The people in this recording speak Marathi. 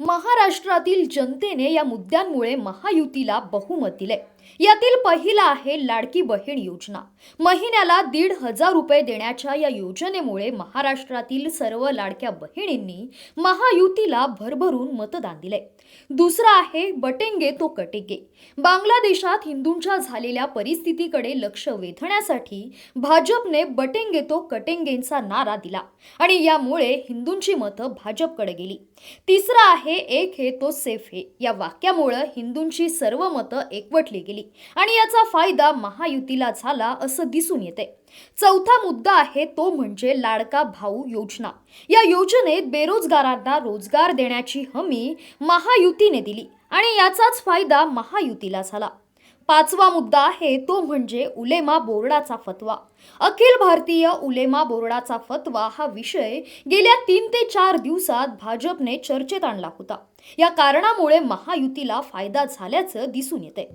महाराष्ट्रातील जनतेने या मुद्द्यांमुळे महायुतीला बहुमत दिले. यातील पहिला आहे लाडकी बहीण योजना. महिन्याला दीड हजार रुपये देण्याच्या या योजनेमुळे महाराष्ट्रातील सर्व लाडक्या बहिणींनी महायुतीला भरभरून मतदान दिले. दुसरा आहे बटेंगे तो कटेंगे. बांगलादेशात हिंदूंच्या झालेल्या परिस्थितीकडे लक्ष वेधण्यासाठी भाजपने बटेंगे तो कटेंगेंचा नारा दिला आणि यामुळे हिंदूंची मतं भाजपकडे गेली. तिसरा आहे एक हे तो सेफ हे या वाक्यामुळं हिंदूंची सर्व मतं एकवटली गेली आणि याचा फायदा महायुतीला झाला असं दिसून येते. चौथा मुद्दा आहे तो म्हणजे लाडका भाऊ योजना. या योजनेत बेरोजगारांना रोजगार देण्याची हमी महायुतीने दिली आणि याचाच फायदा महायुतीला झाला. पाचवा मुद्दा आहे तो म्हणजे उलेमा बोर्डाचा फतवा. अखिल भारतीय उलेमा बोर्डाचा फतवा हा विषय गेल्या तीन ते चार दिवसात भाजपने चर्चेत आणला होता. या कारणामुळे महायुतीला फायदा झाल्याचं दिसून येते